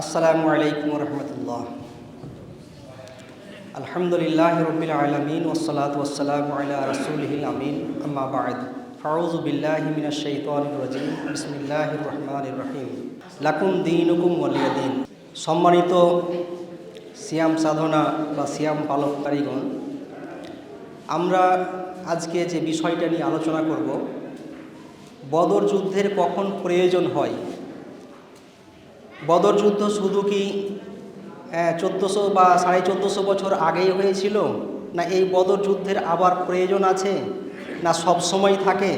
আসসালামু আলাইকুম রহমতুল্লাহ আলহামদুলিল্লাহ রবিল আলমিন ওসলাত ওসালাম আলা রসুলহিল আমিন, আম্মা বাদ। ফাউজ বিল্লাহি মিনাশ শাইতানির রাজিম। বিসমিল্লাহির রহমানির রহিম। লাকুম দীনুকুম ওয়ালিয়াদিন সম্মানিত সিয়াম সাধনা বা সিয়াম পালনকারীগণ, আমরা আজকে যে বিষয়টা নিয়ে আলোচনা করব, বদর যুদ্ধের কখন প্রয়োজন হয় বদর যুদ্ধ শুধু কি চোদ্দোশো বা সাড়ে চোদ্দোশো বছর আগেই হয়েছিল? না এই বদর যুদ্ধের আবার প্রয়োজন আছে? না সব সময় থাকে?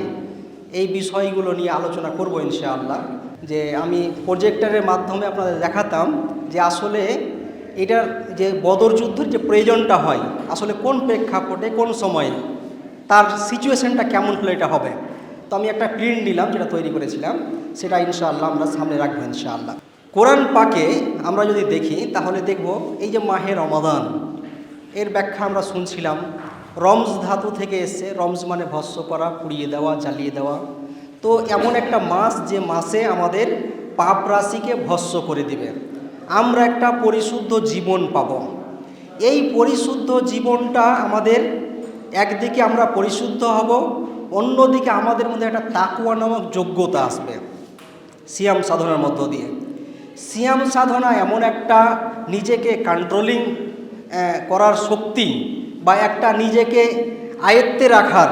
এই বিষয়গুলো নিয়ে আলোচনা করব ইনশাআল্লাহ। যে আমি প্রজেক্টরের মাধ্যমে আপনাদের দেখাতাম যে আসলে এটার যে বদর যুদ্ধের যে প্রয়োজনটা হয়, আসলে কোন প্রেক্ষাপটে, কোন সময়ে, তার সিচুয়েশনটা কেমন হলে, এটা হবে। তো আমি একটা প্রিন্ট নিলাম, যেটা তৈরি করেছিলাম। সেটা ইনশাআল্লাহ আমরা সামনে রাখব ইনশাআল্লাহ। কোরআন পাকে আমরা যদি দেখি, তাহলে দেখব এই যে মাহে রমাদান, এর ব্যাখ্যা আমরা শুনছিলাম। রমজ ধাতু থেকে এসছে, রমজ মানে ভস্য করা, পুড়িয়ে দেওয়া, জ্বালিয়ে দেওয়া। তো এমন একটা মাস যে মাসে আমাদের পাপ রাশিকে ভস্য করে দিবে। আমরা একটা পরিশুদ্ধ জীবন পাব। এই পরিশুদ্ধ জীবনটা আমাদের একদিকে আমরা পরিশুদ্ধ হব, অন্যদিকে আমাদের মধ্যে একটা তাকুয়া নামক যোগ্যতা আসবে। সিয়াম সাধনার মধ্য দিয়ে। সিয়াম সাধনা এমন একটা নিজেকে কন্ট্রোলিং করার শক্তি বা একটা নিজেকে আয়ত্তে রাখার।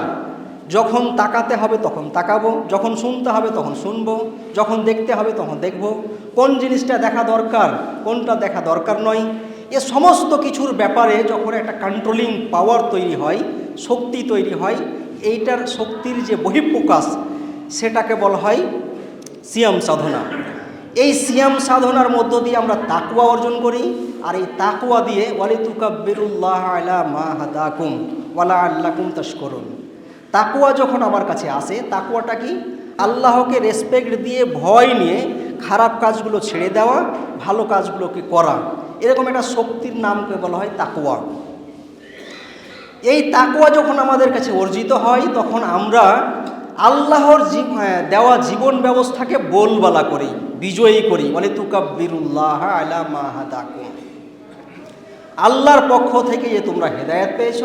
যখন তাকাতে হবে তখন তাকাবো, যখন শুনতে হবে তখন শুনব, যখন দেখতে হবে তখন দেখব। কোন জিনিসটা দেখা দরকার, কোনটা দেখা দরকার নয়। এ সমস্ত কিছুর ব্যাপারে যখন একটা কন্ট্রোলিং পাওয়ার তৈরি হয়, শক্তি তৈরি হয়, এইটার শক্তির যে বহিঃপ্রকাশ, সেটাকে বলা হয় সিয়াম সাধনা। এই সিয়াম সাধনার মধ্য দিয়ে আমরা তাকুয়া অর্জন করি, আর এই তাকুয়া দিয়ে ওয়ালি তুকাব্বিরুল্লাহ আলা মা হাদাকুম ওয়ালা আল্লাকুম তস্করুন তাকুয়া যখন আমার কাছে আসে তাকুয়াটা কি? আল্লাহকে রেসপেক্ট দিয়ে ভয় নিয়ে খারাপ কাজগুলো ছেড়ে দেওয়া, ভালো কাজগুলোকে করা। এরকম একটা শক্তির নামকে বলা হয় তাকুয়া এই তাকুয়া যখন আমাদের কাছে অর্জিত হয়, তখন আমরা আল্লাহর দেওয়া জীবন ব্যবস্থাকে বোলবালা করি, বিজয়ী করি। বলে, তুকাব্বিরুল্লাহ আলা আল্লাহর পক্ষ থেকে যে তোমরা হেদায়ত পেয়েছ,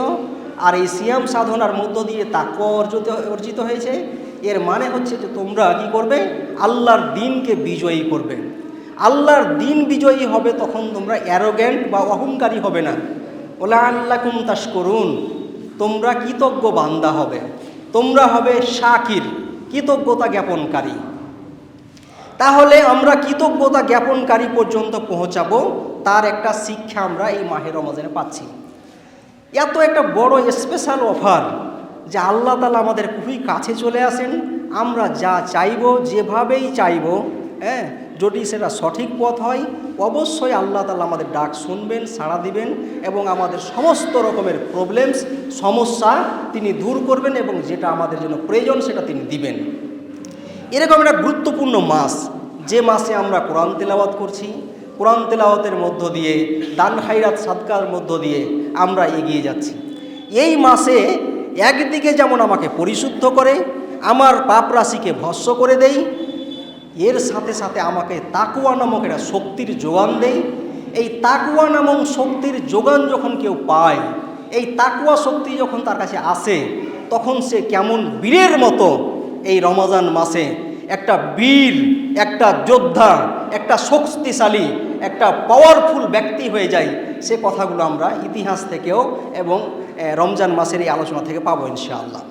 আর এই সিয়াম সাধনার মধ্য দিয়ে তাকুয়া অর্জিত অর্জিত হয়েছে, এর মানে হচ্ছে যে তোমরা কি করবে? আল্লাহর দিনকে বিজয়ী করবে। আল্লাহর দিন বিজয়ী হবে তখন তোমরা অ্যারোগ্যান্ট বা অহংকারী হবে না। ওলা আল্লাহ কুমতাস করুন তোমরা কৃতজ্ঞ বান্দা হবে। তোমরা হবে শাকির, কৃতজ্ঞতা জ্ঞাপনকারী। তাহলে আমরা কৃতজ্ঞতা জ্ঞাপনকারী পর্যন্ত পৌঁছাবো, তার একটা শিক্ষা আমরা এই মাহের রমজানে পাচ্ছি। এত একটা বড় স্পেশাল অফার যে আল্লাহ তালা আমাদের খুবই কাছে চলে আসেন, আমরা যা চাইব, যেভাবেই চাইব হ্যাঁ যদি সেটা সঠিক পথ হয়, অবশ্যই আল্লাহ তালা আমাদের ডাক শুনবেন, সাড়া দিবেন এবং আমাদের সমস্ত রকমের প্রবলেমস সমস্যা তিনি দূর করবেন এবং যেটা আমাদের জন্য প্রয়োজন সেটা তিনি দিবেন। এরকম একটা গুরুত্বপূর্ণ মাস, যে মাসে আমরা কোরআন তেলাওয়াত করছি, কোরআন তেলাওয়াতের মধ্য দিয়ে, দান হাইরাত সাদকার মধ্য দিয়ে আমরা এগিয়ে যাচ্ছি। এই মাসে একদিকে যেমন আমাকে পরিশুদ্ধ করে, আমার পাপ রাশিকে ভস্য করে দেই এর সাথে সাথে আমাকে তাকুয়া নামক একটা শক্তির যোগান দেয়। এই তাকুয়া নামক শক্তির যোগান যখন কেউ পায়, এই তাকুয়া শক্তি যখন তার কাছে আসে, তখন সে কেমন বীরের মতো এই রমাজান মাসে একটা বীর, একটা যোদ্ধা, একটা শক্তিশালী, একটা পাওয়ারফুল ব্যক্তি হয়ে যায়। সে কথাগুলো আমরা ইতিহাস থেকেও এবং রমজান মাসের এই আলোচনা থেকে পাবো ইনশাআল্লাহ।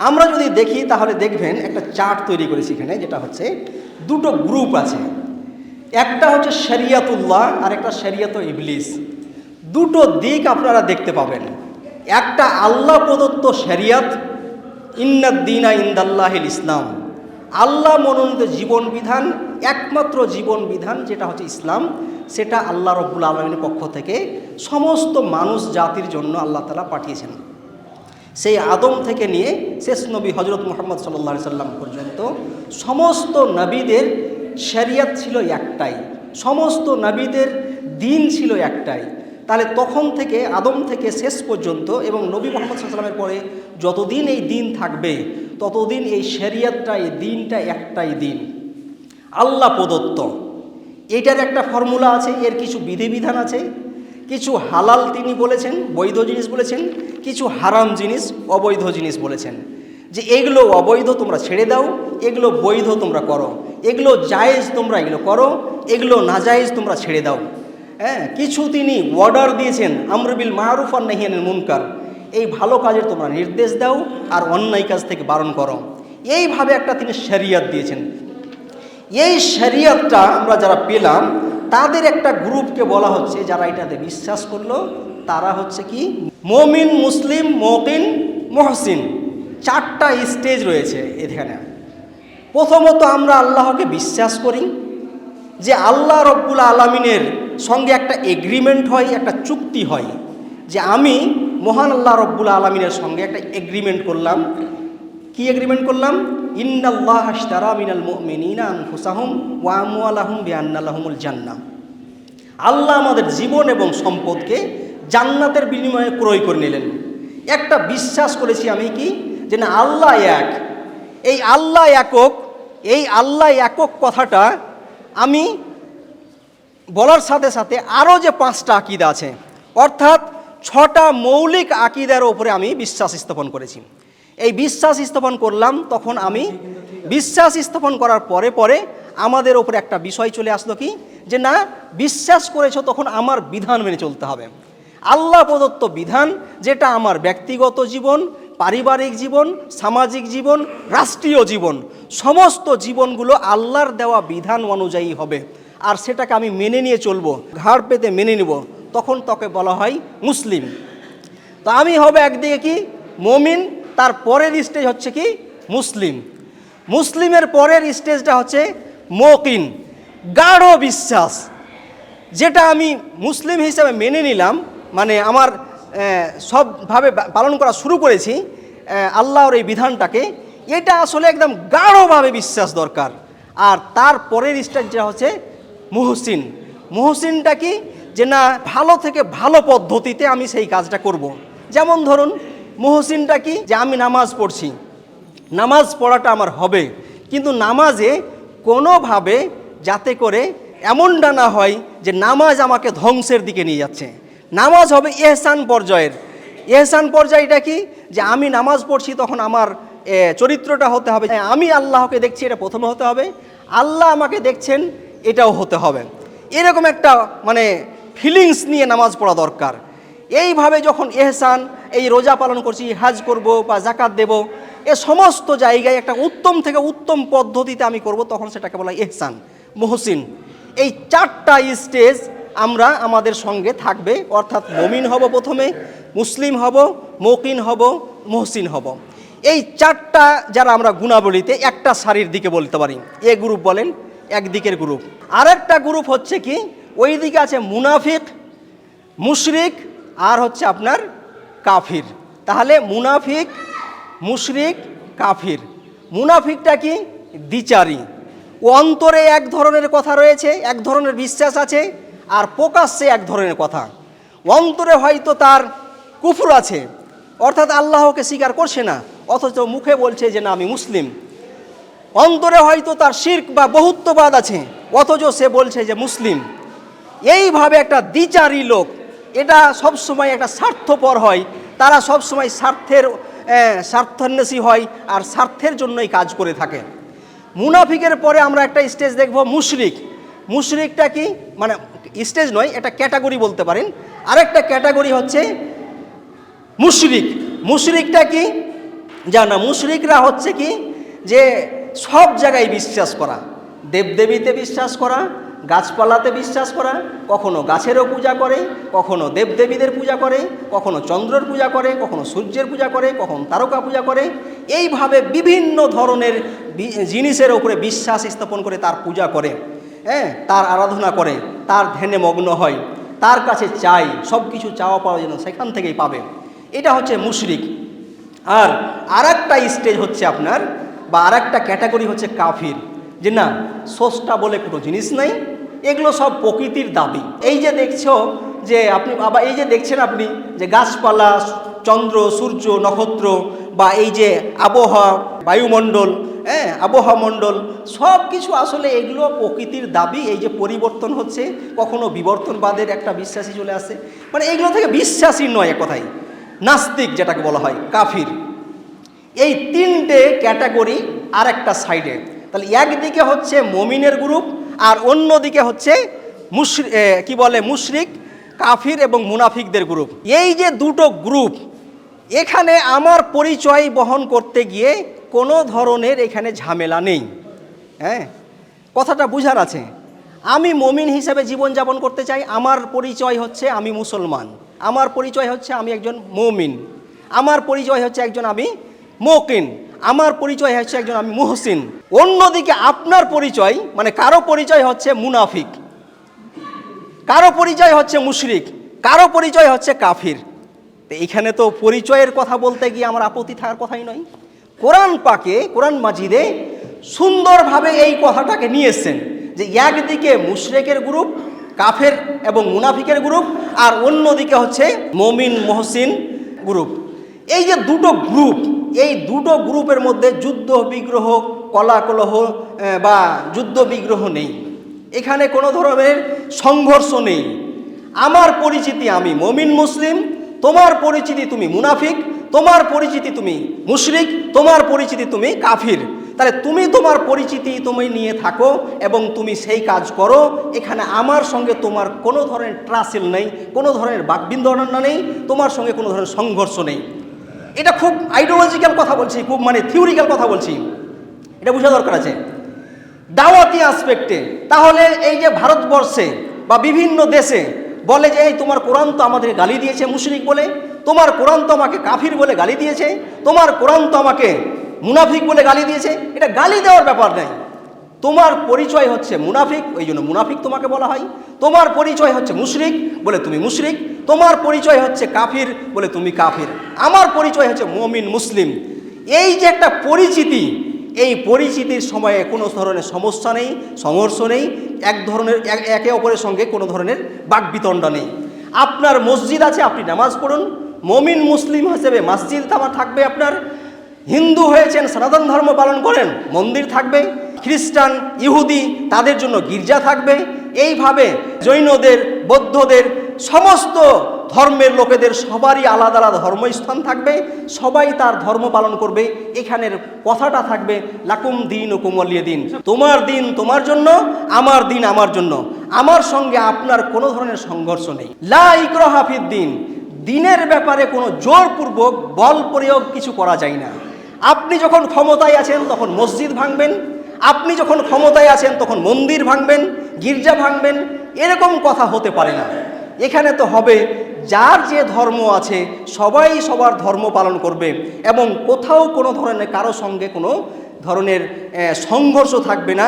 আমরা যদি দেখি, তাহলে দেখবেন একটা চার্ট তৈরি করেছি এখানে, যেটা হচ্ছে দুটো গ্রুপ আছে। একটা হচ্ছে শরিয়াতুল্লাহ, আর একটা শরিয়াত ইবলিস। দুটো দিক আপনারা দেখতে পাবেন। একটা আল্লাহ প্রদত্ত শরিয়াত ইন্নাদ্দিনা ইন্দাল্লাহিল ইসলাম। আল্লাহ মনোনীত জীবন বিধান, একমাত্র জীবন বিধান যেটা হচ্ছে ইসলাম, সেটা আল্লাহ রব্বুল আলমীর পক্ষ থেকে সমস্ত মানুষ জাতির জন্য আল্লাহ তালা পাঠিয়েছেন। সেই আদম থেকে নিয়ে শেষ নবী হজরত মোহাম্মদ সাল্লা সাল্লাম পর্যন্ত সমস্ত নবীদের শরিয়াত ছিল একটাই, সমস্ত নবীদের দিন ছিল একটাই। তাহলে তখন থেকে, আদম থেকে শেষ পর্যন্ত এবং নবী মোহাম্মদ সাল্লামের পরে যতদিন এই দিন থাকবে, ততদিন এই শরিয়তটা, এই দিনটা একটাই দিন। আল্লাহ প্রদত্ত। এটার একটা ফর্মুলা আছে, এর কিছু বিধিবিধান আছে। কিছু হালাল তিনি বলেছেন, বৈধ জিনিস বলেছেন, কিছু হারাম জিনিস অবৈধ জিনিস বলেছেন। যে এগুলো অবৈধ তোমরা ছেড়ে দাও, এগুলো বৈধ তোমরা করো। এগুলো জায়েজ তোমরা এগুলো করো, এগুলো নাজায়েজ তোমরা ছেড়ে দাও। হ্যাঁ কিছু তিনি অর্ডার দিয়েছেন আমরবিল মারুফ আর নাহিয়ানের মুনকার। এই ভালো কাজের তোমরা নির্দেশ দাও আর অন্যায় কাজ থেকে বারণ করো। এইভাবে একটা তিনি শরিয়াত দিয়েছেন। এই শরিয়তটা আমরা যারা পেলাম তাদের একটা গ্রুপকে বলা হচ্ছে যারা এটাতে বিশ্বাস করল, তারা হচ্ছে কি? মমিন, মুসলিম মকিন মহসিন। চারটা স্টেজ রয়েছে এখানে। প্রথমত আমরা আল্লাহকে বিশ্বাস করি যে আল্লাহ রব্বুল আলমিনের সঙ্গে একটা এগ্রিমেন্ট হয়, একটা চুক্তি হয় যে আমি মহান আল্লাহ রব্বুল আলমিনের সঙ্গে একটা এগ্রিমেন্ট করলাম। কি এগ্রিমেন্ট করলাম? ইন্নাল্লাহ আশতারা মিনাল মুমিনিনা আনফুসাহুম ওয়া আমওয়ালাহুম বিআন্নালাহুমুল জান্নাহ। আল্লাহ আমাদের জীবন এবং সম্পদকে জান্নাতের বিনিময়ে ক্রয় করে নিলেন। একটা বিশ্বাস করেছি আমি কি? যে না, আল্লাহ এক। এই আল্লাহ একক, এই আল্লাহ একক কথাটা আমি বলার সাথে সাথে আরও যে পাঁচটা আকিদা আছে, অর্থাৎ ছটা মৌলিক আকিদার ওপরে আমি বিশ্বাস স্থাপন করেছি। এই বিশ্বাস স্থাপন করলাম, তখন আমি বিশ্বাস স্থাপন করার পরে পরে আমাদের ওপরে একটা বিষয় চলে আসলো কি? যে না, বিশ্বাস করেছ তখন আমার বিধান মেনে চলতে হবে। আল্লাহ প্রদত্ত বিধান যেটা আমার ব্যক্তিগত জীবন, পারিবারিক জীবন, সামাজিক জীবন, রাষ্ট্রীয় জীবন, সমস্ত জীবনগুলো আল্লাহর দেওয়া বিধান অনুযায়ী হবে। আর সেটাকে আমি মেনে নিয়ে চলবো, ঘাড় পেতে মেনে নিব, তখন তাকে বলা হয় মুসলিম। তো আমি হবে একদিকে কি? মমিন তার পরের স্টেজ হচ্ছে কি? মুসলিম। মুসলিমের পরের স্টেজটা হচ্ছে মকিন গাঢ় বিশ্বাস। যেটা আমি মুসলিম হিসাবে মেনে নিলাম মানে আমার সবভাবে পালন করা শুরু করেছি আল্লাহর এই বিধানটাকে, এটা আসলে একদম গাঢ়ভাবে বিশ্বাস দরকার। আর তার পরের স্টেজ স্টেজটা হচ্ছে মুহসিন। মুহসিনটা কি? যে না, ভালো থেকে ভালো পদ্ধতিতে আমি সেই কাজটা করব। যেমন ধরুন মুহসিনটা কি? যে আমি নামাজ পড়ছি। নামাজ পড়াটা আমার হবে। কিন্তু নামাজে কোনোভাবে যাতে করে এমনটা না হয় যে নামাজ আমাকে ধ্বংসের দিকে নিয়ে যাচ্ছে। নামাজ হবে এহসান পর্যায়ের। এহসান পর্যায়টা কি? যে আমি নামাজ পড়ছি তখন আমার চরিত্রটা হতে হবে। আমি আল্লাহকে দেখছি, এটা প্রথমে হতে হবে। আল্লাহ আমাকে দেখছেন, এটাও হতে হবে। এরকম একটা মানে ফিলিংস নিয়ে নামাজ পড়া দরকার। এইভাবে যখন এহসান এই রোজা পালন করছি, হাজ করব বা জাকাত দেব, এ সমস্ত জায়গায় একটা উত্তম থেকে উত্তম পদ্ধতিতে আমি করব, তখন সেটাকে বলা এহসান, মহসিন। এই চারটা স্টেজ আমরা আমাদের সঙ্গে থাকবে, অর্থাৎ মমিন হব প্রথমে, মুসলিম হব মকিন হব, মহসিন হব। এই চারটা যারা আমরা গুণাবলীতে, একটা সারির দিকে বলতে পারি। এ গ্রুপ বলেন, একদিকের গ্রুপ। আরেকটা গ্রুপ হচ্ছে কি ওই দিকে আছে মুনাফিক, মুশরিক আর হচ্ছে আপনার কাফির। তাহলে মুনাফিক, মুশরিক, কাফির। মুনাফিকটা কি? দ্বিচারী। অন্তরে এক ধরনের কথা রয়েছে, এক ধরনের বিশ্বাস আছে, আর প্রকাশ্যে এক ধরনের কথা। অন্তরে হয়তো তার কুফুর আছে, অর্থাৎ আল্লাহকে স্বীকার করছে না, অথচ মুখে বলছে যে, না, আমি মুসলিম। অন্তরে হয়তো তার শির্ক বা বহুত্ববাদ আছে, অথচ সে বলছে যে, মুসলিম। এইভাবে একটা দ্বিচারী লোক এটা সবসময় একটা স্বার্থপর হয়। তারা সবসময় স্বার্থের আহ, স্বার্থান্বেষী হয় আর স্বার্থের জন্যই কাজ করে থাকে। মুনাফিকের পরে আমরা একটা স্টেজ দেখব মুশরিক। মুশরিকটা কি? মানে স্টেজ নয় এটা ক্যাটাগরি বলতে পারেন। আরেকটা ক্যাটাগরি হচ্ছে মুশরিক। মুশরিকটা কি? জানা মুশরিকরা হচ্ছে কি? যে সব জায়গায় বিশ্বাস করা। দেবদেবীতে বিশ্বাস করা গাছপালাতে বিশ্বাস করা, কখনো গাছেরও পূজা করে, কখনো দেবদেবীদের পূজা করে, কখনো চন্দ্রের পূজা করে, কখনো সূর্যের পূজা করে, কখনো তারকা পূজা করে, এইভাবে বিভিন্ন ধরনের জিনিসের ওপরে বিশ্বাস স্থাপন করে তার পূজা করে হ্যাঁ? তার আরাধনা করে, তার ধ্যানে মগ্ন হয়, তার কাছে চাই সব কিছু চাওয়া পাওয়া যেন সেখান থেকেই পাবে। এটা হচ্ছে মুশরিক। আর আরেকটা স্টেজ হচ্ছে আপনার, বা আরেকটা ক্যাটাগরি হচ্ছে কাফির। যে না, সোসটা বলে কোনো জিনিস নাই, এগুলো সব প্রকৃতির দাবি। এই যে দেখছ যে আপনি, আবার এই যে দেখছেন আপনি যে গাছপালা, চন্দ্র, সূর্য, নক্ষত্র বা এই যে আবহাওয়া, বায়ুমণ্ডল হ্যাঁ আবহাওয়া মণ্ডল সব কিছু আসলে এগুলো প্রকৃতির দাবি। এই যে পরিবর্তন হচ্ছে, কখনো বিবর্তনবাদের একটা বিশ্বাসী চলে আসে। মানে এগুলো থেকে বিশ্বাসী নয় কথাই নাস্তিক যেটাকে বলা হয়, কাফির। এই তিনটে ক্যাটাগরি আর একটা সাইডে। তাহলে একদিকে হচ্ছে মমিনের গ্রুপ আর অন্যদিকে হচ্ছে মুশরি কি বলে, মুশরিক, কাফির এবং মুনাফিকদের গ্রুপ। এই যে দুটো গ্রুপ, এখানে আমার পরিচয় বহন করতে গিয়ে কোনো ধরনের এখানে ঝামেলা নেই। হ্যাঁ? কথাটা বুঝার আছে। আমি মমিন হিসেবে জীবনযাপন করতে চাই, আমার পরিচয় হচ্ছে আমি মুসলমান। আমার পরিচয় হচ্ছে আমি একজন মমিন। আমার পরিচয় হচ্ছে একজন আমি মোকিন। আমার পরিচয় হচ্ছে একজন আমি মুহসিন। অন্যদিকে আপনার পরিচয় মানে কারও পরিচয় হচ্ছে মুনাফিক। কারও পরিচয় হচ্ছে মুশরিক, কারও পরিচয় হচ্ছে কাফির। তো এখানে তো পরিচয়ের কথা বলতে গিয়ে আমার আপত্তি থাকার কথাই নয়। কোরআন পাকে, কোরআন মাজিদে সুন্দরভাবে এই কথাটাকে নিয়ে এসছেন যে একদিকে মুশরেকের গ্রুপ, কাফের এবং মুনাফিকের গ্রুপ, আর অন্যদিকে হচ্ছে মমিন, মহসিন গ্রুপ। এই যে দুটো গ্রুপ এই দুটো গ্রুপের মধ্যে যুদ্ধ বিগ্রহ, কলাকলহ বা যুদ্ধ বিগ্রহ নেই। এখানে কোনো ধরনের সংঘর্ষ নেই। আমার পরিচিতি আমি মমিন মুসলিম, তোমার পরিচিতি তুমি মুনাফিক, তোমার পরিচিতি তুমি মুশরিক, তোমার পরিচিতি তুমি কাফির। তাহলে তুমি তোমার পরিচিতি তুমি নিয়ে থাকো এবং তুমি সেই কাজ করো। এখানে আমার সঙ্গে তোমার কোনো ধরনের ট্রাসেল নেই, কোনো ধরনের বাকবিন্দনা নেই, তোমার সঙ্গে কোনো ধরনের সংঘর্ষ নেই। এটা খুব আইডিওলজিক্যাল কথা বলছি, খুব মানে থিওরিক্যাল কথা বলছি। এটা বোঝা দরকার আছে। দাওয়াতি আসপেক্টে তাহলে এই যে ভারতবর্ষে বা বিভিন্ন দেশে বলে যে, এই তোমার কোরআন তো আমাদের গালি দিয়েছে মুশরিক বলে, তোমার কোরআন তো আমাকে কাফির বলে গালি দিয়েছে, তোমার কোরআন তো আমাকে মুনাফিক বলে গালি দিয়েছে। এটা গালি দেওয়ার ব্যাপার নেই তোমার পরিচয় হচ্ছে মুনাফিক, ওই জন্য মুনাফিক তোমাকে বলা হয়। তোমার পরিচয় হচ্ছে মুশরিক বলে তুমি মুশরিক। তোমার পরিচয় হচ্ছে কাফির বলে তুমি কাফির। আমার পরিচয় হচ্ছে মমিন, মুসলিম। এই যে একটা পরিচিতি, এই পরিচিতির সময়ে কোনো ধরনের সমস্যা নেই, সংঘর্ষ নেই, এক ধরনের, একে অপরের সঙ্গে কোনো ধরনের বাকবিতণ্ডা নেই। আপনার মসজিদ আছে, আপনি নামাজ পড়ুন। মমিন, মুসলিম হিসেবে মসজিদ আমার থাকবে আপনার। হিন্দু হয়েছেন, সনাতন ধর্ম পালন করেন, মন্দির থাকবে। খ্রিস্টান, ইহুদি তাদের জন্য গির্জা থাকবে। এইভাবে জৈনদের, বৌদ্ধদের, সমস্ত ধর্মের লোকেদের সবারই আলাদা আলাদা ধর্মস্থান থাকবে। সবাই তার ধর্ম পালন করবে। এখানের কথাটা থাকবে, লাকুম দিন ও কোমলিয়ে দিন। তোমার দিন তোমার জন্য, আমার দিন আমার জন্য। আমার সঙ্গে আপনার কোনো ধরনের সংঘর্ষ নেই। লা ইকরা হাফিদ দিন। দিনের ব্যাপারে কোনো জোরপূর্বক বল প্রয়োগ কিছু করা যায় না। আপনি যখন ক্ষমতায় আছেন, তখন মসজিদ ভাঙবেন আপনি যখন ক্ষমতায় আছেন তখন মন্দির ভাঙবেন গির্জা ভাঙবেন এরকম কথা হতে পারে না। এখানে তো হবে যার যে ধর্ম আছে সবাই সবার ধর্ম পালন করবে এবং কোথাও কোনো ধরনের কারও সঙ্গে কোনো ধরনের সংঘর্ষ থাকবে না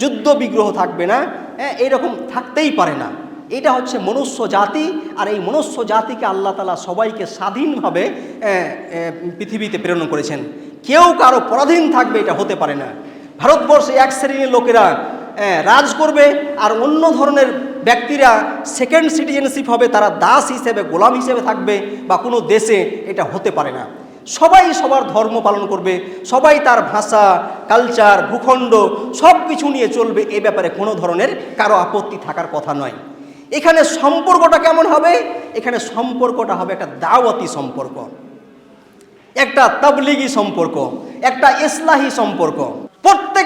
যুদ্ধ বিগ্রহ থাকবে না হ্যাঁ, এরকম থাকতেই পারে না। এটা হচ্ছে মনুষ্য জাতি আর এই মনুষ্য জাতিকে আল্লাহ তালা সবাইকে স্বাধীনভাবে পৃথিবীতে প্রেরণ করেছেন। কেউ কারও পরাধীন থাকবে এটা হতে পারে না। ভারতবর্ষে এক শ্রেণির লোকেরা রাজ করবে আর অন্য ধরনের ব্যক্তিরা সেকেন্ড সিটিজেনশিপ হবে, তারা দাস হিসেবে, গোলাম হিসেবে থাকবে বা কোনো দেশে এটা হতে পারে না। সবাই সবার ধর্ম পালন করবে, সবাই তার ভাষা কালচার ভূখণ্ড সব কিছু নিয়ে চলবে, এ ব্যাপারে কোনো ধরনের কারও আপত্তি থাকার কথা নয়। এখানে সম্পর্কটা কেমন হবে? এখানে সম্পর্কটা হবে একটা দাওয়াতি সম্পর্ক, একটা তাবলিগি সম্পর্ক, একটা ইসলাহি সম্পর্ক।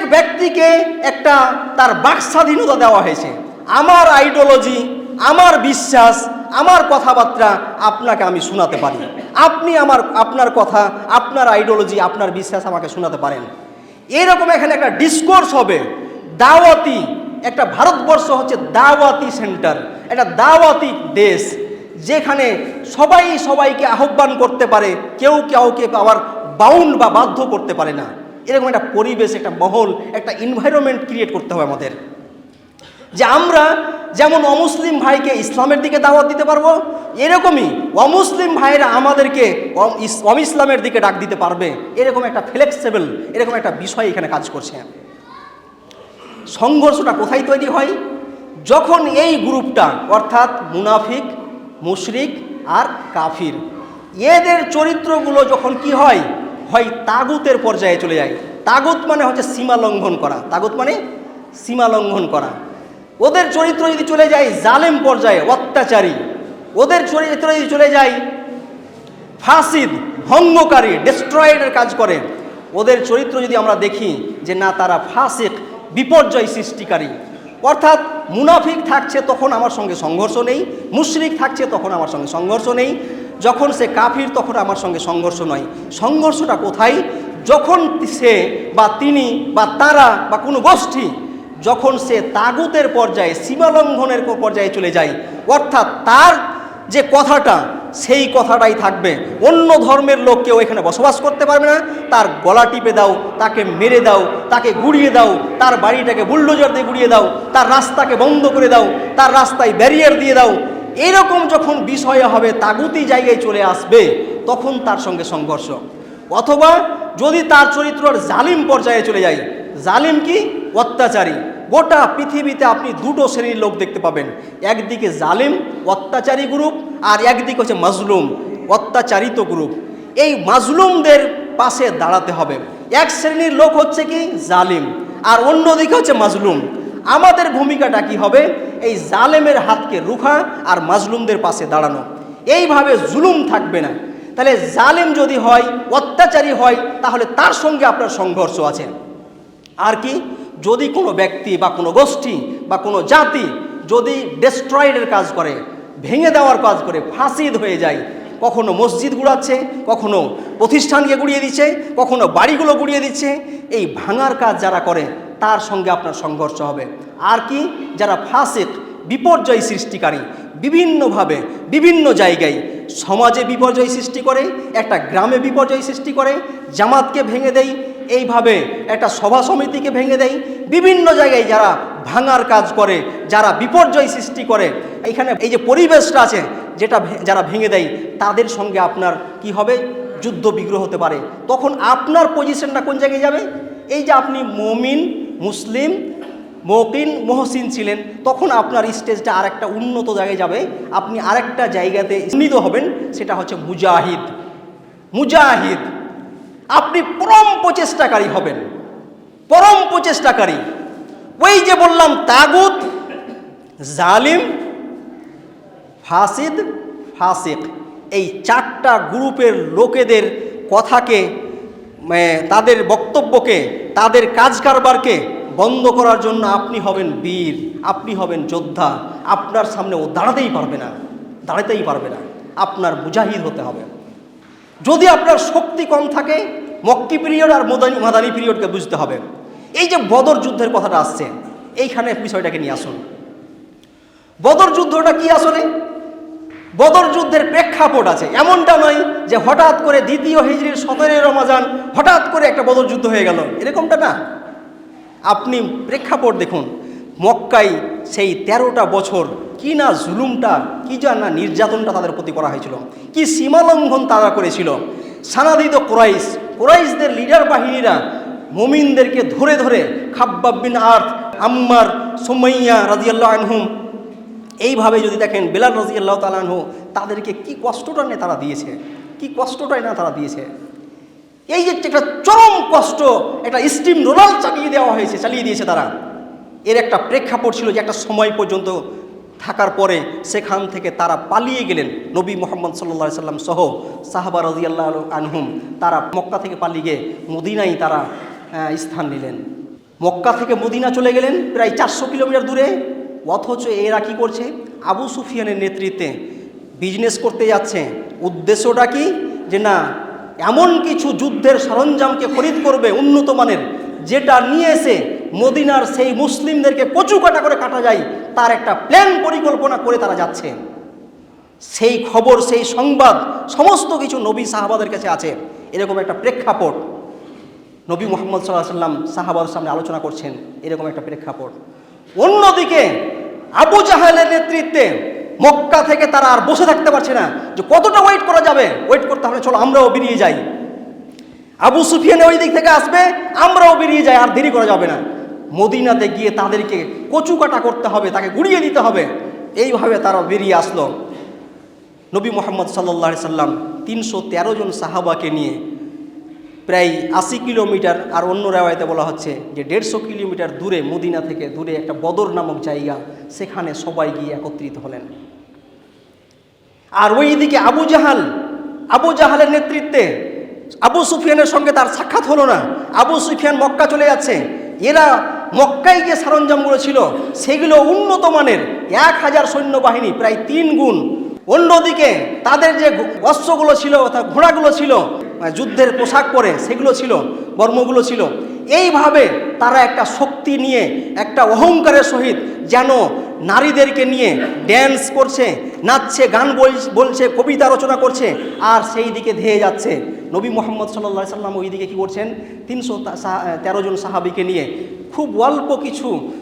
ব্যক্তিকে একটা তার বাক স্বাধীনতা দেওয়া হয়েছে। আমার আইডিওলজি, আমার বিশ্বাস, আমার কথাবার্তা আপনাকে আমি শোনাতে পারি। আপনি আমার, আপনার কথা, আপনার আইডিওলজি, আপনার বিশ্বাস আমাকে শোনাতে পারেন। এরকম এখানে একটা ডিসকোর্স হবে। দাওয়াতি, একটা ভারতবর্ষ হচ্ছে দাওয়াতি সেন্টার, একটা দাওয়াতি দেশ, যেখানে সবাই সবাইকে আহ্বান করতে পারে, কেউ কাউকে আবার বাউন্ড বা বাধ্য করতে পারে না। এরকম একটা পরিবেশ, একটা মহল, একটা এনভায়রনমেন্ট ক্রিয়েট করতে হবে আমাদের। যে আমরা যেমন অমুসলিম ভাইকে ইসলামের দিকে দাওয়াত দিতে পারব, এরকমই অমুসলিম ভাইরা আমাদেরকে অম- ইসলামের দিকে ডাক দিতে পারবে। এরকম একটা ফ্লেক্সিবল এরকম একটা বিষয় এখানে কাজ করছে। সংঘর্ষটা কোথায় তৈরি হয়? যখন এই গ্রুপটা, অর্থাৎ মুনাফিক, মুশরিক আর কাফির, এদের চরিত্রগুলো যখন কি হয়? হয় তাগুতের পর্যায়ে চলে যায়। তাগুত মানে হচ্ছে সীমা লঙ্ঘন করা। তাগুত মানে সীমা লঙ্ঘন করা। ওদের চরিত্র যদি চলে যায় জালেম পর্যায়ে, অত্যাচারী। ওদের চরিত্র যদি চলে যায় ফাসিদ ভঙ্গকারী ডেস্ট্রয়েডের কাজ করে। ওদের চরিত্র যদি আমরা দেখি যে না, তারা ফাসিক, বিপর্যয় সৃষ্টিকারী। অর্থাৎ মুনাফিক থাকছে তখন আমার সঙ্গে সংঘর্ষ নেই, মুশরিক থাকছে তখন আমার সঙ্গে সংঘর্ষ নেই। যখন সে কাফির, তখন আমার সঙ্গে সংঘর্ষ নয়। সংঘর্ষটা কোথায়? যখন সে বা তিনি বা তারা বা কোনো গোষ্ঠী যখন সে তাগুতের পর্যায়ে, সীমালঙ্ঘনের পর্যায়ে চলে যায়, অর্থাৎ তার যে কথাটা, সেই কথাটাই থাকবে। অন্য ধর্মের লোক কেউ এখানে বসবাস করতে পারবে না। তার গলা টিপে দাও, তাকে মেরে দাও, তাকে গুড়িয়ে দাও, তার বাড়িটাকে বুল্ডোজার দিয়ে গুড়িয়ে দাও, তার রাস্তাকে বন্ধ করে দাও, তার রাস্তায় ব্যারিয়ার দিয়ে দাও এরকম যখন বিষয় হবে, তাগুতি জায়গায় চলে আসবে, তখন তার সঙ্গে সংঘর্ষ। অথবা যদি তার চরিত্রর জালিম পর্যায়ে চলে যায় জালিম কি? অত্যাচারী। গোটা পৃথিবীতে আপনি দুটো শ্রেণির লোক দেখতে পাবেন। একদিকে জালিম, অত্যাচারী গ্রুপ, আর একদিকে হচ্ছে মাজলুম, অত্যাচারিত গ্রুপ। এই মাজলুমদের পাশে দাঁড়াতে হবে। এক শ্রেণির লোক হচ্ছে কি? জালিম। আর অন্যদিকে হচ্ছে মাজলুম। আমাদের ভূমিকাটা কি হবে? এই জালেমের হাতকে রুখা আর মাজলুমদের পাশে দাঁড়ানো। এইভাবে জুলুম থাকবে না। তাহলে জালেম যদি হয়, অত্যাচারী হয়, তাহলে তার সঙ্গে আপনার সংঘর্ষ আছে। আর কি? যদি কোনো ব্যক্তি বা কোনো গোষ্ঠী বা কোনো জাতি যদি ডেস্ট্রয়েডের কাজ করে, ভেঙে দেওয়ার কাজ করে ফাঁসিদ হয়ে যায়, কখনো মসজিদ গুড়াচ্ছে, কখনো প্রতিষ্ঠানকে গুড়িয়ে দিচ্ছে, কখনো বাড়িগুলো গুড়িয়ে দিচ্ছে, এই ভাঙার কাজ যারা করে তার সঙ্গে আপনার সংঘর্ষ হবে। আর কি? যারা ফাসিক, বিপর্যয় সৃষ্টিকারী, বিভিন্নভাবে, বিভিন্ন জায়গায় সমাজে বিপর্যয় সৃষ্টি করে, একটা গ্রামে বিপর্যয় সৃষ্টি করে, জামাতকে ভেঙে দেয়, এইভাবে একটা সভা সমিতিকে ভেঙে দেয়, বিভিন্ন জায়গায় যারা ভাঙার কাজ করে, যারা বিপর্যয় সৃষ্টি করে, এইখানে এই যে পরিবেশটা আছে, যেটা যারা ভেঙে দেয়, তাদের সঙ্গে আপনার কি হবে? যুদ্ধ বিগ্রহ হতে পারে। তখন আপনার পজিশনটা কোন জায়গায় যাবে? এই যে আপনি মমিন মুসলিম মকিন মহসিন ছিলেন, তখন আপনার স্টেজটা আরেকটা উন্নত জায়গায় যাবে। আপনি আরেকটা জায়গাতে উন্নীত হবেন, সেটা হচ্ছে মুজাহিদ। মুজাহিদ, আপনি পরম প্রচেষ্টাকারী হবেন। পরম প্রচেষ্টাকারী। ওই যে বললাম, তাগুত, জালিম, ফাসিদ, ফাসিক। এই চারটা গ্রুপের লোকেদের কথাকে তাদের বক্তব্যকে, তাদের কাজ কারবারকে বন্ধ করার জন্য আপনি হবেন বীর, আপনি হবেন যোদ্ধা। আপনার সামনে ও দাঁড়াতেই পারবে না, দাঁড়াতেই পারবে না। আপনার মুজাহিদ হতে হবে। যদি আপনার শক্তি কম থাকে, মক্কি পিরিয়ড আর মোদানি, মাদানি পিরিয়ডকে বুঝতে হবে। এই যে বদর যুদ্ধের কথাটা আসছে, এইখানে বিষয়টাকে নিয়ে আসুন। বদর যুদ্ধটা কি আসলে? বদর যুদ্ধের প্রেক্ষাপট আছে। এমনটা নয় যে হঠাৎ করে দ্বিতীয় হিজড়ির সতেরোই রমাজান হঠাৎ করে একটা বদর যুদ্ধ হয়ে গেল। এরকমটা না। আপনি প্রেক্ষাপট দেখুন মক্কাই সেই তেরোটা বছর কি না জুলুমটা, কি যা না নির্যাতনটা তাদের প্রতি করা হয়েছিল, কি সীমালঙ্ঘন তারা করেছিল। সানাদিত কোরাইশ, কোরাইশদের লিডার বাহিনীরা মুমিনদেরকে ধরে ধরে খাব্বাব বিন আর্থ, আম্মার সুমাইয়া রাজিয়াল্লাহ আনহুম এইভাবে যদি দেখেন বেলাল রাজিয়াল্লাহ তালানহু তাদেরকে কি কষ্টটা না তারা দিয়েছে? কি কষ্টটাই না তারা দিয়েছে? এই যে একটা চরম কষ্ট, একটা স্টিম রোলার চালিয়ে দেওয়া হয়েছে, চালিয়ে দিয়েছে তারা। এর একটা প্রেক্ষাপট ছিল যে একটা সময় পর্যন্ত থাকার পরে সেখান থেকে তারা পালিয়ে গেলেন। নবী মোহাম্মদ সাল্লা সাল্লাম সহ সাহাবা রাজিয়াল্লাহ আনহুম তারা মক্কা থেকে পালিয়ে গিয়ে মদিনায় তারা স্থান নিলেন। মক্কা থেকে মদিনা চলে গেলেন প্রায় চারশো কিলোমিটার দূরে। অথচ এরা কি করছে? আবু সুফিয়ানের নেতৃত্বে বিজনেস করতে যাচ্ছে। উদ্দেশ্যটা কি? যে না, এমন কিছু যুদ্ধের সরঞ্জামকে খরিদ করবে উন্নত মানের, যেটা নিয়ে এসে মদিনার সেই মুসলিমদেরকে কচু কাটা করে কাটা যায়, তার একটা প্ল্যান পরিকল্পনা করে তারা যাচ্ছে। সেই খবর, সেই সংবাদ, সমস্ত কিছু নবী সাহাবাদের কাছে আছে। এরকম একটা প্রেক্ষাপট। নবী মোহাম্মদ সাল্লাহ সাল্লাম সাহাবার সামনে আলোচনা করছেন। এরকম একটা প্রেক্ষাপট। অন্যদিকে আবু জাহালের নেতৃত্বে মক্কা থেকে তারা আর বসে থাকতে পারছে না যে কতটা ওয়েট করা যাবে। ওয়েট করতে হবে, চলো আমরাও বেরিয়ে যাই। আবু সুফিয়ানে ওই দিক থেকে আসবে, আমরাও বেরিয়ে যাই, আর দেরি করা যাবে না। মদিনাতে গিয়ে তাদেরকে কচু কাটা করতে হবে, তাকে গুড়িয়ে দিতে হবে। এইভাবে তারা বেরিয়ে আসলো। নবী মোহাম্মদ সাল্লাহ সাল্লাম তিনশো তেরো জন সাহাবাকে নিয়ে প্রায় আশি কিলোমিটার আর অন্য রেওয়ায়তে বলা হচ্ছে যে দেড়শো কিলোমিটার দূরে মদিনা থেকে দূরে একটা বদর নামক জায়গা, সেখানে সবাই গিয়ে একত্রিত হলেন। আর ওইদিকে আবু জাহাল, আবু জাহালের নেতৃত্বে আবু সুফিয়ানের সঙ্গে তার সাক্ষাৎ হলো না। আবু সুফিয়ান মক্কা চলে যাচ্ছে। এরা মক্কায় যে সরঞ্জামগুলো ছিল, সেগুলো উন্নত মানের এক হাজার সৈন্যবাহিনী, প্রায় তিন গুণ। অন্যদিকে তাদের যে অস্ত্রগুলো ছিল অর্থাৎ ঘোড়াগুলো ছিল যুদ্ধের পোশাক পরে সেগুলো ছিল, বর্মগুলো ছিল। এইভাবে তারা একটা শক্তি নিয়ে, একটা অহংকারের সহিত যেন নারীদেরকে নিয়ে ড্যান্স করছে, নাচছে, গান বল- বলছে, কবিতা রচনা করছে, আর সেই দিকে ধেয়ে যাচ্ছে। নবী মোহাম্মদ সাল্লা সাল্লাম ওই দিকে কী করছেন? তিনশো তেরো জন সাহাবিকে নিয়ে খুব অল্প কিছু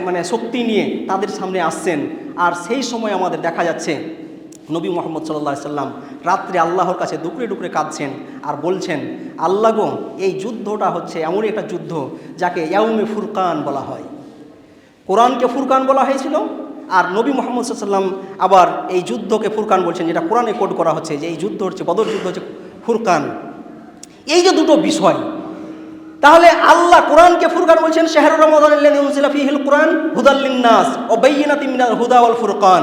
মানে শক্তি নিয়ে তাদের সামনে আসছেন। আর সেই সময় আমাদের দেখা যাচ্ছে নবী মোহাম্মদ সাল্লা সাল্লাম রাত্রে আল্লাহর কাছে দুপুরে দুপুরে কাঁদছেন আর বলছেন, আল্লাহ গো, এই যুদ্ধটা হচ্ছে এমনই একটা যুদ্ধ যাকে ইয়াউমে ফুরকান বলা হয়। কোরআনকে ফুরকান বলা হয়েছিল আর নবী মোহাম্মদ সাল্লাম আবার এই যুদ্ধকে ফুরকান বলছেন, যেটা কোরআনে কোড করা হচ্ছে যে এই যুদ্ধ হচ্ছে, বদর যুদ্ধ হচ্ছে ফুরকান। এই যে দুটো বিষয়, তাহলে আল্লাহ কোরআনকে ফুরকান বলছেন শাহরুর রহমান ফিহিল কোরআন হুদাল্লিন্নাস ও বাইনাতি মিনাল হুদা ফুরকান।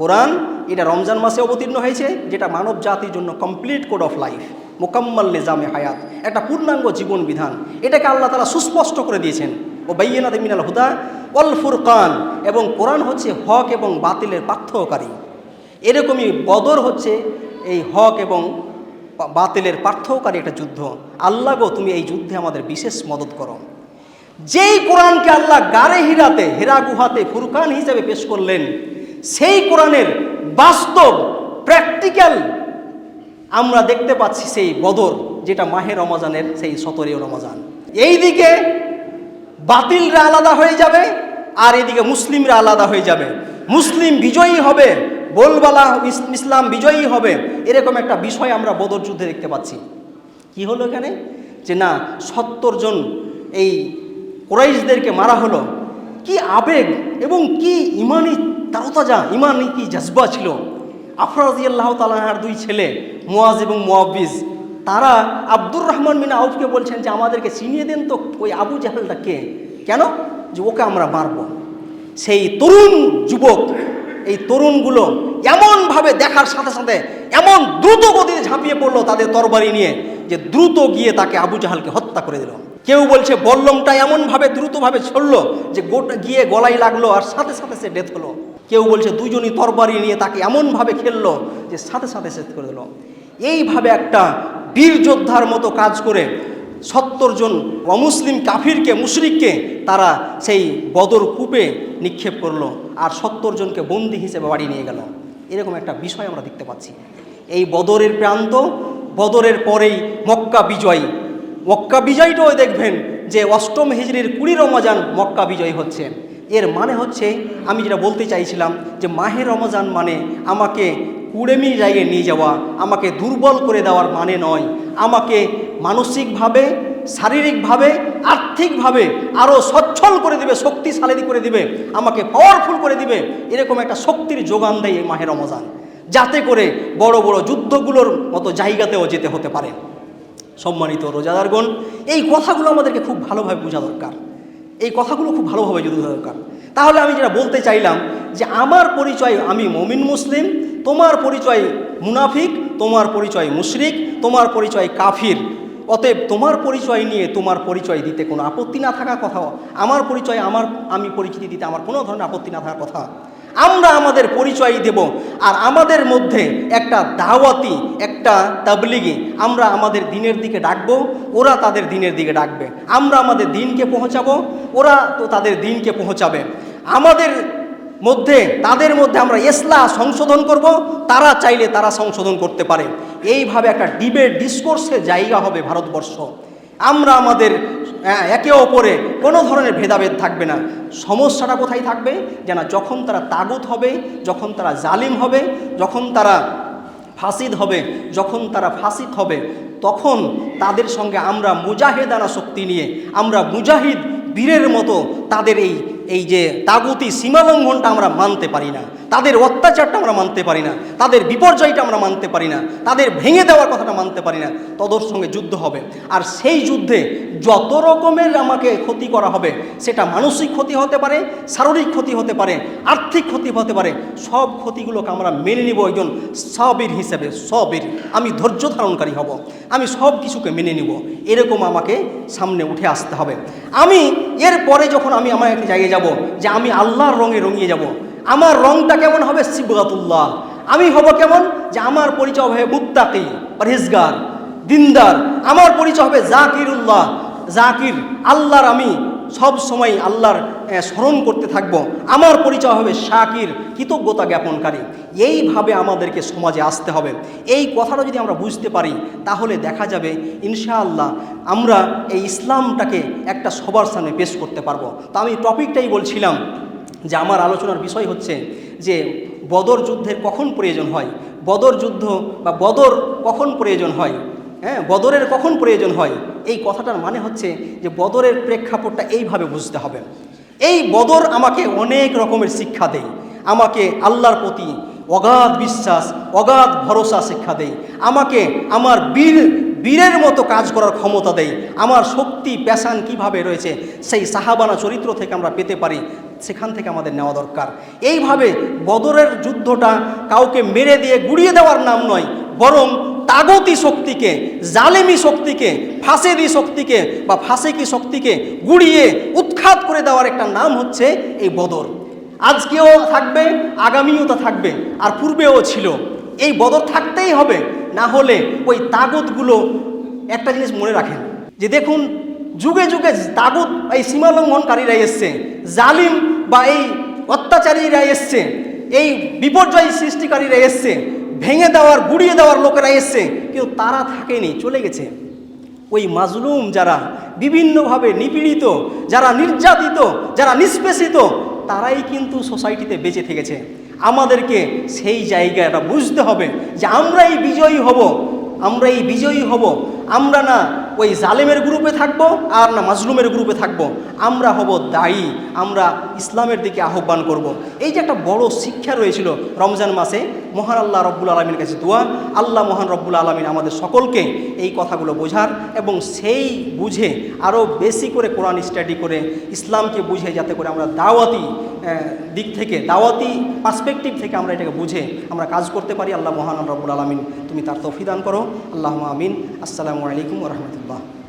কোরআন এটা রমজান মাসে অবতীর্ণ হয়েছে, যেটা মানব জাতির জন্য কমপ্লিট কোড অফ লাইফ মোকাম্মল নিজামে হায়াত, একটা পূর্ণাঙ্গ জীবন বিধান। এটাকে আল্লাহ তালা সুস্পষ্ট করে দিয়েছেন। ও বাইনাতি মিনাল হুদা ওয়াল ফুরকান, এবং কোরআন হচ্ছে হক এবং বাতিলের পার্থকারী এরকমই বদর হচ্ছে এই হক এবং বাতিলের পার্থকারী একটা যুদ্ধ। আল্লাহ গো, তুমি এই যুদ্ধে আমাদের বিশেষ মদত করো। যেই কোরআনকে আল্লাহ গারে হিরাতে, হেরা গুহাতে ফুরকান হিসেবে পেশ করলেন, সেই কোরআনের বাস্তব প্র্যাকটিক্যাল আমরা দেখতে পাচ্ছি সেই বদর, যেটা মাহে রমজানের সেই সতরীয় রমজান। এইদিকে বাতিলরা আলাদা হয়ে যাবে আর এদিকে মুসলিমরা আলাদা হয়ে যাবে। মুসলিম বিজয়ী হবে বোলবালা ইসলাম বিজয়ী হবে, এরকম একটা বিষয় আমরা বদর যুদ্ধে দেখতে পাচ্ছি। কি হলো এখানে? যে না, সত্তর জন এই কোরাইশদেরকে মারা হলো। কি আবেগ এবং কি ইমানি তারতাজা ইমানি কি জজবা ছিল? আফরাজি আল্লাহ তালাহার দুই ছেলে, মুয়াজ এবং মুয়াবিজ তারা আব্দুর রহমান মিনা আউফকে বলছেন যে, আমাদেরকে চিনিয়ে দেন তো ওই আবু জাহালটা কে? কেন? যে, ওকে আমরা মারব। সেই তরুণ যুবক, এই তরুণগুলো এমনভাবে দেখার সাথে সাথে এমন দ্রুত গতিতে ঝাঁপিয়ে পড়ল তাদের তরবারি নিয়ে, যে, দ্রুত গিয়ে তাকে আবু জাহালকে হত্যা করে দিল। কেউ বলছে, বল্লমটা এমনভাবে দ্রুতভাবে ছড়লো যে, গোটা গিয়ে গলায় লাগল আর সাথে সাথে সে ডেথ হলো। কেউ বলছে দুজনই তরবারি নিয়ে তাকে এমনভাবে খেললো যে সাথে সাথে শেষ করে দিল। এইভাবে একটা বীর যোদ্ধার মতো কাজ করে সত্তর জন অমুসলিম কাফিরকে, মুশরিককে তারা সেই বদর কূপে নিক্ষেপ করল আর সত্তর জনকে বন্দি হিসেবে বাড়ি নিয়ে গেল। এরকম একটা বিষয় আমরা দেখতে পাচ্ছি। এই বদরের প্রান্ত, বদরের পরেই মক্কা বিজয়। মক্কা বিজয়টাও দেখবেন যে অষ্টম হিজড়ির কুড়ি রমাজান মক্কা বিজয় হচ্ছে। এর মানে হচ্ছে, আমি যেটা বলতে চাইছিলাম যে মাহে রমজান মানে আমাকে কুড়েমি জায়গায় নিয়ে যাওয়া, আমাকে দুর্বল করে দেওয়ার মানে নয়। আমাকে মানসিকভাবে, শারীরিকভাবে, আর্থিকভাবে আরও সচ্ছল করে দিবে, শক্তিশালী করে দিবে, আমাকে পাওয়ারফুল করে দিবে, এরকম একটা শক্তির যোগান দেয় এই মাহে রমজান। যাতে করে বড় বড় যুদ্ধগুলোর মতো জায়গাতেও যেতে হতে পারে। সম্মানিত রোজাদারগণ, এই কথাগুলো আমাদেরকে খুব ভালোভাবে বোঝা দরকার। এই কথাগুলো খুব ভালোভাবে যদি দরকার। তাহলে আমি যেটা বলতে চাইলাম যে আমার পরিচয় আমি মমিন মুসলিম, তোমার পরিচয় মুনাফিক, তোমার পরিচয় মুশরিক, তোমার পরিচয় কাফির। অতএব তোমার পরিচয় নিয়ে তোমার পরিচয় দিতে কোনো আপত্তি না থাকা কথা আমার পরিচয়, আমার, আমি পরিচিতি দিতে আমার কোনো ধরনের আপত্তি না থাকার কথা। আমরা আমাদের পরিচয় দেব আর আমাদের মধ্যে একটা দাওয়াতি, একটা তাবলিগি আমরা আমাদের দিনের দিকে ডাকবো, ওরা তাদের দিনের দিকে ডাকবে। আমরা আমাদের দিনকে পৌঁছাবো, ওরা তো তাদের দিনকে পৌঁছাবে। আমাদের মধ্যে, তাদের মধ্যে আমরা এসলা সংশোধন করব, তারা চাইলে তারা সংশোধন করতে পারে। এইভাবে একটা ডিবেট ডিসকোর্সের জায়গা হবে ভারতবর্ষ। আমরা আমাদের একে অপরে কোনো ধরনের ভেদাভেদ থাকবে না। সমস্যাটা কোথায় থাকবে? যেন যখন তারা তাগুত হবে, যখন তারা জালিম হবে, যখন তারা ফাসিদ হবে, যখন তারা ফাসিক হবে, তখন তাদের সঙ্গে আমরা মুজাহিদানা শক্তি নিয়ে, আমরা মুজাহিদ বীরের মতো তাদের এই এই যে তাগুতি সীমালঙ্ঘনটা আমরা মানতে পারি না। তাদের অত্যাচারটা আমরা মানতে পারি না। তাদের বিপর্যয়টা আমরা মানতে পারি না। তাদের ভেঙে দেওয়ার কথাটা মানতে পারি না। তদর সঙ্গে যুদ্ধ হবে। আর সেই যুদ্ধে যত রকমের আমাকে ক্ষতি করা হবে, সেটা মানসিক ক্ষতি হতে পারে, শারীরিক ক্ষতি হতে পারে, আর্থিক ক্ষতি হতে পারে, সব ক্ষতিগুলোকে আমরা মেনে নিব একজন সবির হিসেবে। সবির। আমি ধৈর্য ধারণকারী হব। আমি সব কিছুকে মেনে নিব। এরকম আমাকে সামনে উঠে আসতে হবে। আমি এরপরে যখন আমি আমার একটা জায়গায় যাব, যে আমি আল্লাহর রঙে রঙিয়ে যাব। আমার রংটা কেমন হবে? সিবগাতুল্লাহ। আমি হব কেমন? যে আমার পরিচয় হবে মুত্তাকি, পরহেজগার, দিনদার। আমার পরিচয় হবে জাকিরুল্লাহ। জাকির, আল্লাহর আমি। সব সময় আল্লাহর স্মরণ করতে থাকব। আমার পরিচয় হবে শাকির, কৃতজ্ঞতা জ্ঞাপনকারী। এইভাবে আমাদেরকে সমাজে আসতে হবে। এই কথাটা যদি আমরা বুঝতে পারি, তাহলে দেখা যাবে, ইনশাআল্লাহ, আমরা এই ইসলামটাকে একটা সবার সামনে পেশ করতে পারব। তো আমি টপিকটাই বলছিলাম যে আমার আলোচনার বিষয় হচ্ছে যে, বদর যুদ্ধের কখন প্রয়োজন হয়? বদর যুদ্ধ বা বদর কখন প্রয়োজন হয়? হ্যাঁ বদরের কখন প্রয়োজন হয়? এই কথাটার মানে হচ্ছে যে বদরের প্রেক্ষাপটটা এইভাবে বুঝতে হবে। এই বদর আমাকে অনেক রকমের শিক্ষা দেয়। আমাকে আল্লাহর প্রতি অগাধ বিশ্বাস, অগাধ ভরসা শিক্ষা দেয়। আমাকে আমার বীর, বীরের মতো কাজ করার ক্ষমতা দেয়। আমার শক্তি, প্যাশান কীভাবে রয়েছে, সেই সাহাবানা চরিত্র থেকে আমরা পেতে পারি, সেখান থেকে আমাদের নেওয়া দরকার। এইভাবে বদরের যুদ্ধটা কাউকে মেরে দিয়ে গুড়িয়ে দেওয়ার নাম নয়, বরং তাগতি শক্তিকে, জালেমি শক্তিকে, ফাঁসেদি শক্তিকে বা ফাঁসেকি শক্তিকে গুড়িয়ে উৎখাত করে দেওয়ার একটা নাম হচ্ছে এই বদর। আজকেও থাকবে, আগামীও তা থাকবে, আর পূর্বেও ছিল। এই বদর থাকতেই হবে, না হলে ওই তাগতগুলো একটা জিনিস মনে রাখেন যে দেখুন, যুগে যুগে তাগুত এই সীমালঙ্ঘনকারীরা এসছে, জালিম বা এই অত্যাচারীরা এসছে, এই বিপর্যয় সৃষ্টিকারীরা এসছে ভেঙে দেওয়ার, গুড়িয়ে দেওয়ার লোকেরা এসছে কেউ তারা থাকেনি, চলে গেছে। ওই মাজলুম যারা বিভিন্নভাবে নিপীড়িত, যারা নির্যাতিত, যারা নিষ্পেষিত, তারাই কিন্তু সোসাইটিতে বেঁচে থেকেছে। আমাদেরকে সেই জায়গাটা বুঝতে হবে যে আমরাই বিজয়ী হব, আমরাই বিজয়ী হব। আমরা না ওই জালেমের গ্রুপে থাকব আর না মাজলুমের গ্রুপে থাকব। আমরা হব দায়ী, আমরা ইসলামের দিকে আহ্বান করব। এই যে একটা বড় শিক্ষা রয়েছিল রমজান মাসে, মহান আল্লাহ রব্বুল আলমীর কাছে দোয়া। আল্লাহ মহান রব্বুল আলমিন আমাদের সকলকে এই কথাগুলো বোঝার এবং সেই বুঝে আরও বেশি করে কোরআন স্টাডি করে, ইসলামকে বুঝে যাতে করে আমরা দাওয়াতি দিক থেকে, দাওয়াতি পার্সপেক্টিভ থেকে আমরা এটাকে বুঝে আমরা কাজ করতে পারি। আল্লাহ মহান রব্বুল আলমিন তুমি তার তফিদান করো। আল্লাহ আমিন। আসসালামু আলাইকুম রহমতুল্লাহ। الله